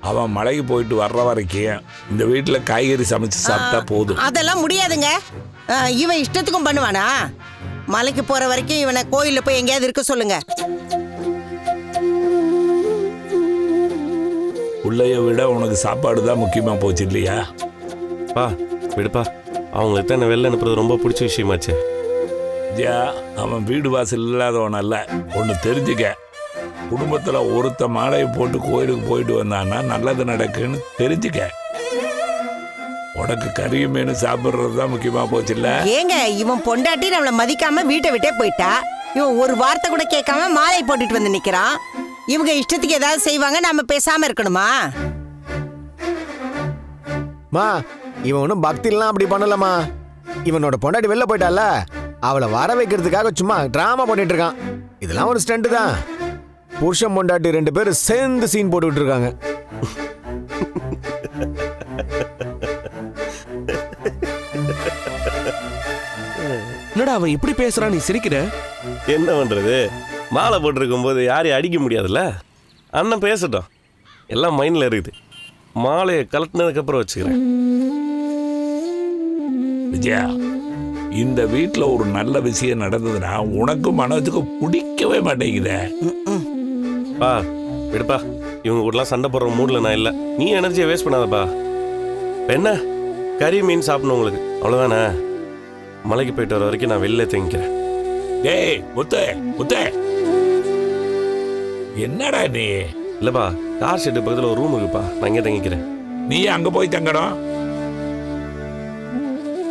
அவன் மலைக்கு போயிட்டு வர்ற வரைக்கும் இந்த வீட்டில் காய்கறி சமைச்சு சாப்பிட்டா போதும். அதெல்லாம் முடியாதுங்க. ஆ, இவன் இஷ்டத்துக்கும் பண்ணுவானா? மலைக்கு போற வரைக்கும் இவனை கோயில்ல போய் எங்கேயாவது இருக்க சொல்லுங்க. பிள்ளைய விட உனக்கு சாப்பாடு தான் முக்கியமா போச்சு இல்லையா? பா விடுப்பா. அவங்களுக்கு தான் வெளில அனுப்புறது ரொம்ப பிடிச்ச விஷயமாச்சு. ஜா அவன் வீடு வாசல் இல்லாதவன் அல்ல. ஒன்று தெரிஞ்சுக்க. குடும்பத்தில் ஒருத்த மாலையை போட்டு கோயிலுக்கு போயிட்டு வந்தான்னா நல்லது நடக்குன்னு தெரிஞ்சுக்க. உனக்கு கறி மீன் சாப்பிட்றது தான் முக்கியமா போச்சு இல்ல? ஏங்க இவன் பொண்டாட்டி நம்மள மதிக்காம வீட்டை விட்டே போயிட்டா? இவன் ஒரு வார்த்தை கூட கேட்காம மாலை போட்டுட்டு வந்து நிக்கிறான். இவங்க இஷ்டத்துக்கு ஏதாவது செய்வாங்க நாம பேசாம இருக்கணுமா? மா இவன் ஒன்றும் பக்திலாம் அப்படி பண்ணலம்மா. இவனோட பொண்டாட்டி வெளில போயிட்டால அவளை வர வைக்கிறதுக்காக சும்மா ட்ராமா பண்ணிட்டு இருக்கான். இதெல்லாம் ஒரு ஸ்டண்ட் தான். புருஷன் பொண்டாட்டி ரெண்டு பேரும் சேர்ந்து சீன் போட்டுக்கிட்டு இருக்காங்க என்னடா அவன் இப்படி பேசுறான் நீ சிரிக்கிற? என்ன பண்றது? மாலை போட்டிருக்கும் போது யாரையும் அடிக்க முடியாதுல்ல? அண்ணன் பேசட்டும். எல்லாம் மைண்டில் இருக்குது. மாலையை கலட்டினதுக்கப்புறம் வச்சுக்கிறேன். விஜயா இந்த வீட்டில் ஒரு நல்ல விஷயம் நடந்ததுன்னா உனக்கும் மனோஜுக்கும் பிடிக்கவே மாட்டேங்குதே. பா விடுப்பா. இவங்க கூடலாம் சண்டை போடுற மூடில் நான் இல்லை. நீ எனர்ஜியை வேஸ்ட் பண்ணாதப்பா. என்ன? கறி மீன் சாப்பிடணும் உங்களுக்கு. அவ்வளோதானே மலைக்கு போயிட்டு வர வரைக்கும் நான் வெளில தங்கிக்கிறேன். டேய் முத்து முத்து. என்னடா நீ? இல்லைப்பா கார் ஷெட்டு பக்கத்தில் ஒரு ரூம் இருக்குப்பா. நான் இங்கே தங்கிக்கிறேன். நீ அங்க போய் தங்கணும்.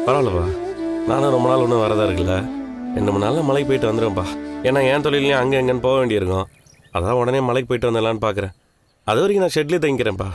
பரவாயில்லப்பா. நானும் ரொம்ப நாள் ஒன்றும் வரதா இருக்குல்ல. ரெண்டு மூணு நாளில் மலைக்கு போயிட்டு வந்துடும்ப்பா ஏன்னா என் தொழிலையும் அங்கே எங்கேன்னு போக வேண்டியிருக்கும். அதான் உடனே மலைக்கு போயிட்டு வந்துடலான்னு பார்க்குறேன் அது வரைக்கும் நான் ஷெட்லேயே தங்கிக்கிறேன்ப்பா.